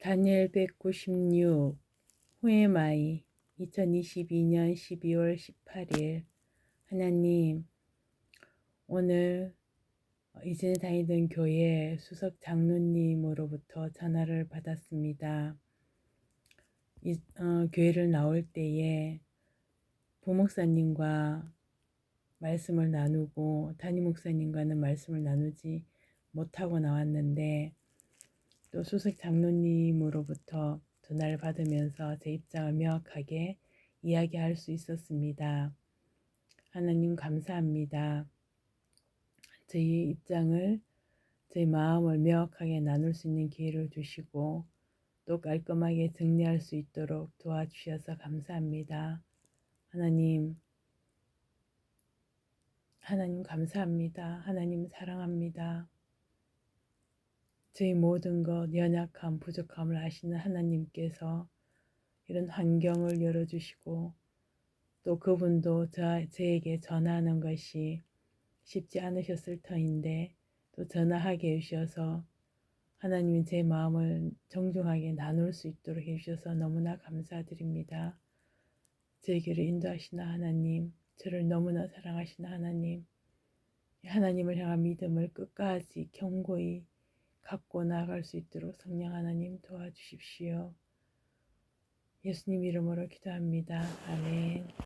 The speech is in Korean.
다니엘 196 후에마이 2022년 12월 18일 하나님 오늘 이전에 다니던 교회 수석 장로님으로부터 전화를 받았습니다. 이, 어, 교회를 나올 때에 부목사님과 말씀을 나누고 담임 목사님과는 말씀을 나누지 못하고 나왔는데 또 수석 장로님으로부터 전화를 받으면서 제 입장을 명확하게 이야기할 수 있었습니다. 하나님 감사합니다. 저희 입장을 제 마음을 명확하게 나눌 수 있는 기회를 주시고 또 깔끔하게 정리할 수 있도록 도와주셔서 감사합니다. 하나님, 하나님 감사합니다. 하나님 사랑합니다. 저희 모든 것 연약함, 부족함을 아시는 하나님께서 이런 환경을 열어주시고 또 그분도 저, 저에게 전하는 것이 쉽지 않으셨을 터인데 또 전화하게 해주셔서 하나님이 제 마음을 정중하게 나눌 수 있도록 해주셔서 너무나 감사드립니다. 제 길을 인도하시는 하나님, 저를 너무나 사랑하시는 하나님, 하나님을 향한 믿음을 끝까지 견고히 갖고 나아갈 수 있도록 성령 하나님 도와주십시오. 예수님 이름으로 기도합니다. 아멘.